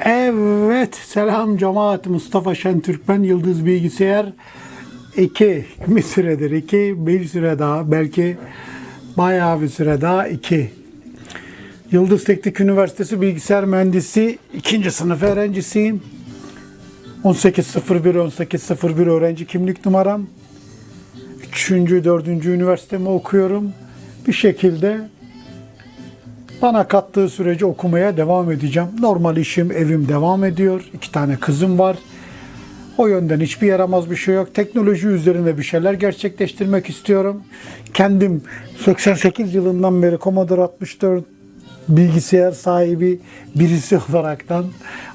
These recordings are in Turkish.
Evet, selam cemaat. Mustafa Şentürk ben, Yıldız Bilgisayar. iki bir süredir iki, bir süre daha, belki bayağı bir süre daha iki. Yıldız Teknik Üniversitesi Bilgisayar Mühendisi ikinci sınıf öğrencisiyim. 1801 1801 öğrenci kimlik numaram. Üçüncü, dördüncü üniversitemi okuyorum. Bir şekilde bana kattığı sürece okumaya devam edeceğim. Normal işim, evim devam ediyor. İki tane kızım var. O yönden hiçbir yaramaz bir şey yok. Teknoloji üzerine bir şeyler gerçekleştirmek istiyorum. Kendim 88 yılından beri Commodore 64 bilgisayar sahibi birisi olaraktan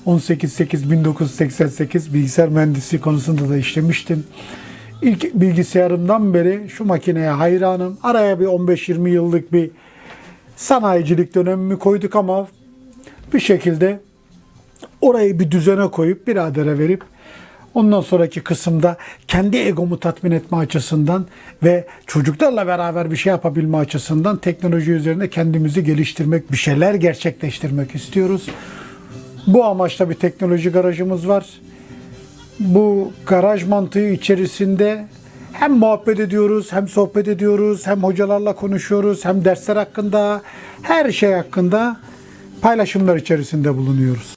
18.8.1988 bilgisayar mühendisliği konusunda da işlemiştim. İlk bilgisayarımdan beri şu makineye hayranım. Araya bir 15-20 yıllık bir sanayicilik dönemimi koyduk ama bir şekilde orayı bir düzene koyup biradere verip ondan sonraki kısımda kendi egomu tatmin etme açısından ve çocuklarla beraber bir şey yapabilme açısından teknoloji üzerinde kendimizi geliştirmek, bir şeyler gerçekleştirmek istiyoruz. Bu amaçla bir teknoloji garajımız var. Bu garaj mantığı içerisinde hem muhabbet ediyoruz, hem sohbet ediyoruz, hem hocalarla konuşuyoruz, hem dersler hakkında, her şey hakkında paylaşımlar içerisinde bulunuyoruz.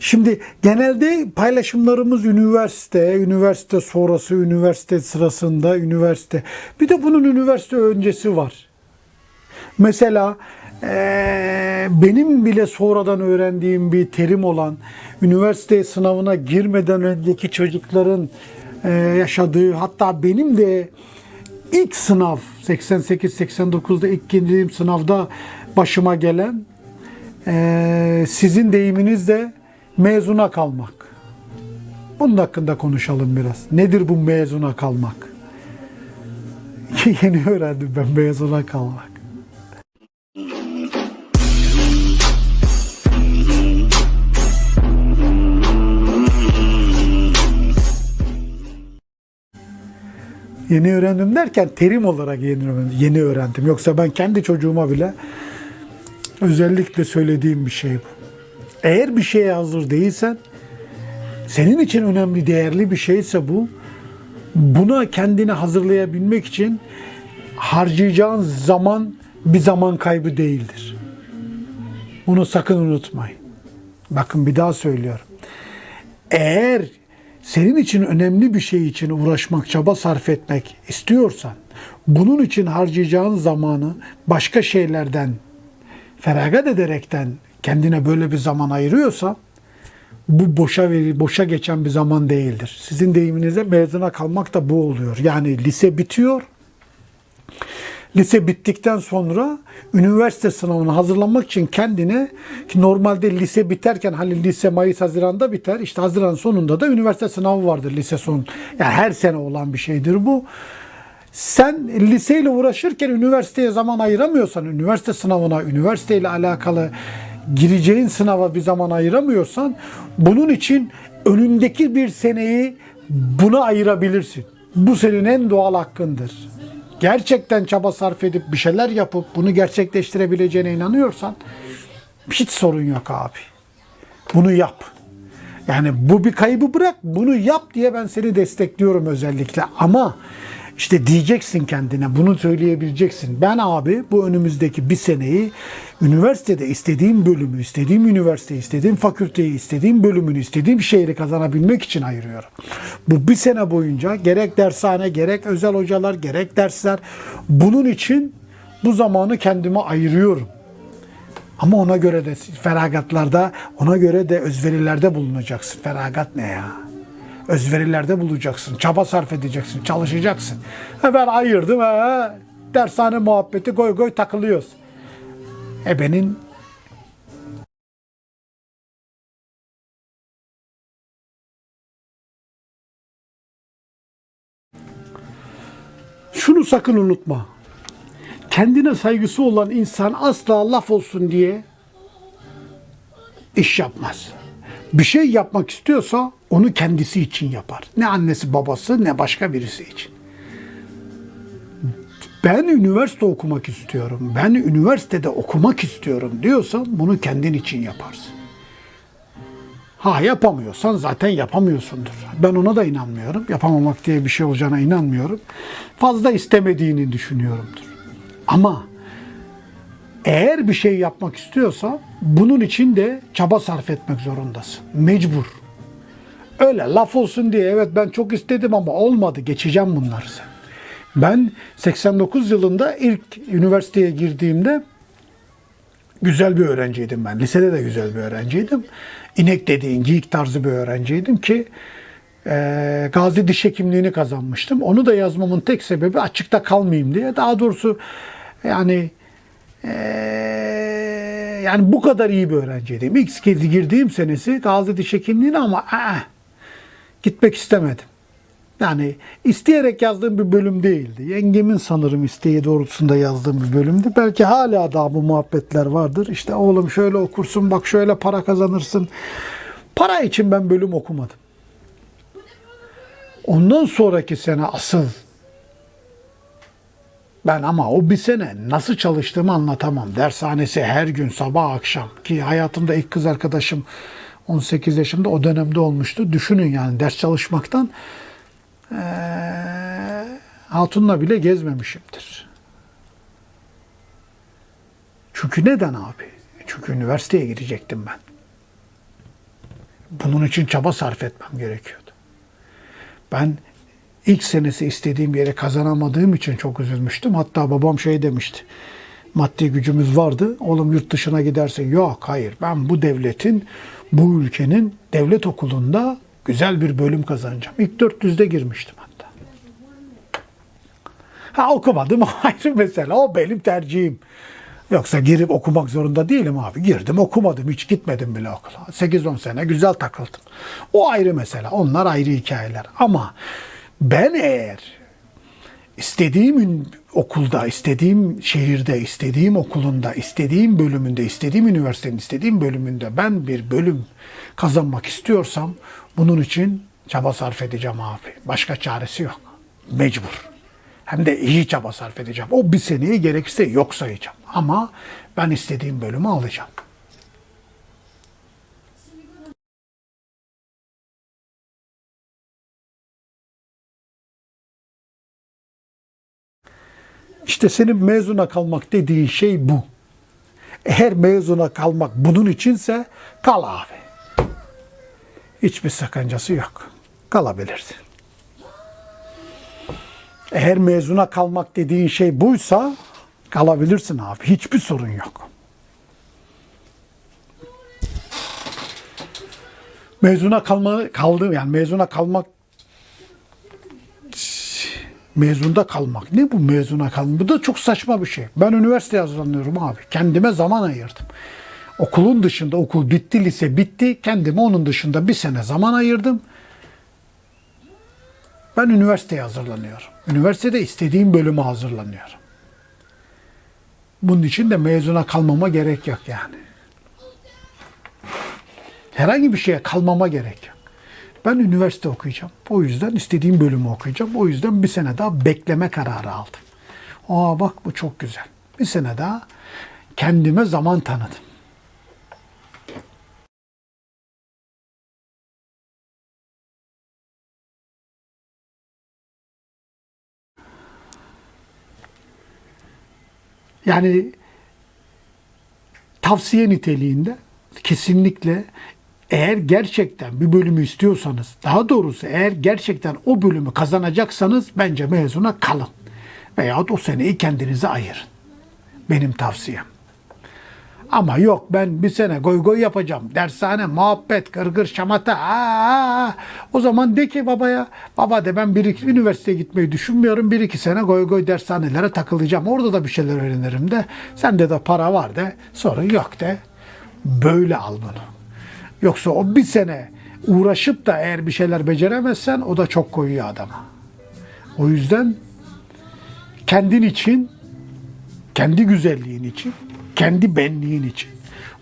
Şimdi genelde paylaşımlarımız üniversite, üniversite sonrası, üniversite sırasında, üniversite. Bir de bunun üniversite öncesi var. Mesela eee, benim bile sonradan öğrendiğim bir terim olan üniversite sınavına girmeden önceki çocukların eee, yaşadığı hatta benim de ilk sınav 88-89'da ilk girdiğim sınavda başıma gelen eee, sizin deyiminizle mezuna kalmak. Bunun hakkında konuşalım biraz. Nedir bu mezuna kalmak? Yeni öğrendim ben mezuna kalmak. Yeni öğrendim derken terim olarak yeni öğrendim. Yeni öğrendim. Yoksa ben kendi çocuğuma bile özellikle söylediğim bir şey bu. Eğer bir şeye hazır değilsen, senin için önemli, değerli bir şeyse bu, buna kendini hazırlayabilmek için harcayacağın zaman bir zaman kaybı değildir. Bunu sakın unutmayın. Bakın bir daha söylüyorum. Eğer senin için önemli bir şey için uğraşmak, çaba sarf etmek istiyorsan, bunun için harcayacağın zamanı başka şeylerden feragat ederekten kendine böyle bir zaman ayırıyorsa bu boşa veri, boşa geçen bir zaman değildir. Sizin deyiminizde mezuna kalmak da bu oluyor. Yani lise bitiyor. Lise bittikten sonra üniversite sınavına hazırlanmak için kendine ki normalde lise biterken hani lise Mayıs Haziran'da biter. İşte Haziran sonunda da üniversite sınavı vardır lise son. Yani her sene olan bir şeydir bu. Sen liseyle uğraşırken üniversiteye zaman ayıramıyorsan, üniversite sınavına, üniversiteyle alakalı gireceğin sınava bir zaman ayıramıyorsan bunun için önündeki bir seneyi buna ayırabilirsin. Bu senin en doğal hakkındır. Gerçekten çaba sarf edip bir şeyler yapıp bunu gerçekleştirebileceğine inanıyorsan hiç sorun yok abi. Bunu yap. Yani bu bir kaybı bırak, bunu yap diye ben seni destekliyorum özellikle. Ama işte diyeceksin kendine, bunu söyleyebileceksin. Ben abi bu önümüzdeki bir seneyi üniversitede istediğim bölümü, istediğim üniversiteyi, istediğim fakülteyi, istediğim bölümünü, istediğim şehri kazanabilmek için ayırıyorum. Bu bir sene boyunca gerek dershane, gerek özel hocalar, gerek dersler bunun için bu zamanı kendime ayırıyorum. Ama ona göre de feragatlarda, ona göre de özverilerde bulunacaksın. Feragat ne ya? Özverilerde bulacaksın. Çaba sarf edeceksin. Çalışacaksın. Ha ben ayırdım ha. Dershane muhabbeti goy goy takılıyoruz. E benim şunu sakın unutma. Kendine saygısı olan insan asla laf olsun diye iş yapmaz. Bir şey yapmak istiyorsa onu kendisi için yapar. Ne annesi babası ne başka birisi için. ben üniversite okumak istiyorum, ben üniversitede okumak istiyorum diyorsan bunu kendin için yaparsın. Ha yapamıyorsan zaten yapamıyorsundur. Ben ona da inanmıyorum. Yapamamak diye bir şey olacağına inanmıyorum. Fazla istemediğini düşünüyorumdur. Ama eğer bir şey yapmak istiyorsa bunun için de çaba sarf etmek zorundasın. Mecbur. Öyle laf olsun diye evet ben çok istedim ama olmadı geçeceğim bunları. Ben 89 yılında ilk üniversiteye girdiğimde güzel bir öğrenciydim ben. Lisede de güzel bir öğrenciydim. İnek dediğin geyik tarzı bir öğrenciydim ki e, Gazi Diş Hekimliğini kazanmıştım. Onu da yazmamın tek sebebi açıkta kalmayayım diye. Daha doğrusu yani e, yani bu kadar iyi bir öğrenciydim. İlk girdiğim senesi Gazi Diş Hekimliğine ama aa, gitmek istemedim. Yani isteyerek yazdığım bir bölüm değildi. Yengemin sanırım isteği doğrultusunda yazdığım bir bölümdü. Belki hala daha bu muhabbetler vardır. İşte oğlum şöyle okursun, bak şöyle para kazanırsın. Para için ben bölüm okumadım. Ondan sonraki sene asıl ben ama o bir sene nasıl çalıştığımı anlatamam. Dershanesi her gün sabah akşam ki hayatımda ilk kız arkadaşım 18 yaşında o dönemde olmuştu. Düşünün yani ders çalışmaktan eee, hatunla bile gezmemişimdir. Çünkü neden abi? Çünkü üniversiteye girecektim ben. Bunun için çaba sarf etmem gerekiyordu. Ben ilk senesi istediğim yere kazanamadığım için çok üzülmüştüm. Hatta babam şey demişti. Maddi gücümüz vardı. Oğlum yurt dışına gidersin. Yok hayır ben bu devletin, bu ülkenin devlet okulunda güzel bir bölüm kazanacağım. İlk 400'de girmiştim hatta. Ha okumadım ayrı mesele. O benim tercihim. Yoksa girip okumak zorunda değilim abi. Girdim okumadım. Hiç gitmedim bile okula. 8-10 sene güzel takıldım. O ayrı mesele. Onlar ayrı hikayeler. Ama ben eğer istediğim okulda, istediğim şehirde, istediğim okulunda, istediğim bölümünde, istediğim üniversitenin istediğim bölümünde ben bir bölüm kazanmak istiyorsam bunun için çaba sarf edeceğim abi. Başka çaresi yok. Mecbur. Hem de iyi çaba sarf edeceğim. O bir seneyi gerekirse yok sayacağım. Ama ben istediğim bölümü alacağım. İşte senin mezuna kalmak dediğin şey bu. Eğer mezuna kalmak bunun içinse kal abi. Hiçbir sakıncası yok. Kalabilirsin. Eğer mezuna kalmak dediğin şey buysa kalabilirsin abi. Hiçbir sorun yok. Mezuna kalma kaldı yani mezuna kalmak mezunda kalmak. Ne bu mezuna kalmak? Bu da çok saçma bir şey. Ben üniversiteye hazırlanıyorum abi. Kendime zaman ayırdım. Okulun dışında okul bitti, lise bitti. Kendime onun dışında bir sene zaman ayırdım. Ben üniversiteye hazırlanıyorum. Üniversitede istediğim bölüme hazırlanıyorum. Bunun için de mezuna kalmama gerek yok yani. Herhangi bir şeye kalmama gerek yok. Ben üniversite okuyacağım. O yüzden istediğim bölümü okuyacağım. O yüzden bir sene daha bekleme kararı aldım. Aa bak bu çok güzel. Bir sene daha kendime zaman tanıdım. Yani tavsiye niteliğinde kesinlikle eğer gerçekten bir bölümü istiyorsanız, daha doğrusu eğer gerçekten o bölümü kazanacaksanız bence mezuna kalın. Veyahut o seneyi kendinize ayırın. Benim tavsiyem. Ama yok ben bir sene goy goy yapacağım. Dershane, muhabbet, gırgır, şamata. Aa, o zaman de ki babaya, baba de ben bir iki üniversiteye gitmeyi düşünmüyorum. Bir iki sene goy goy dershanelere takılacağım. Orada da bir şeyler öğrenirim de. Sende de para var de. Sorun yok de. Böyle al bunu. Yoksa o bir sene uğraşıp da eğer bir şeyler beceremezsen o da çok koyuyor adama. O yüzden kendin için, kendi güzelliğin için, kendi benliğin için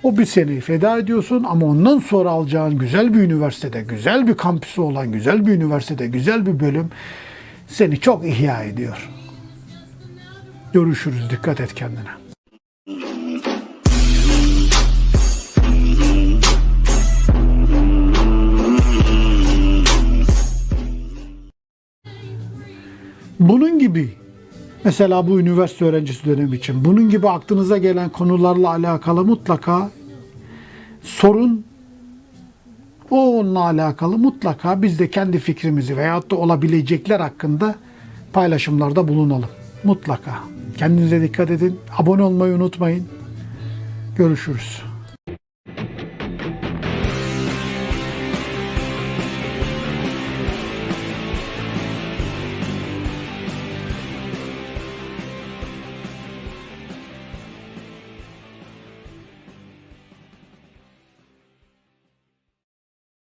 o bir seneyi feda ediyorsun ama ondan sonra alacağın güzel bir üniversitede, güzel bir kampüsü olan güzel bir üniversitede, güzel bir bölüm seni çok ihya ediyor. Görüşürüz. Dikkat et kendine. Bunun gibi mesela bu üniversite öğrencisi dönemi için bunun gibi aklınıza gelen konularla alakalı mutlaka sorun o onunla alakalı mutlaka biz de kendi fikrimizi veyahut da olabilecekler hakkında paylaşımlarda bulunalım. Mutlaka. Kendinize dikkat edin. Abone olmayı unutmayın. Görüşürüz.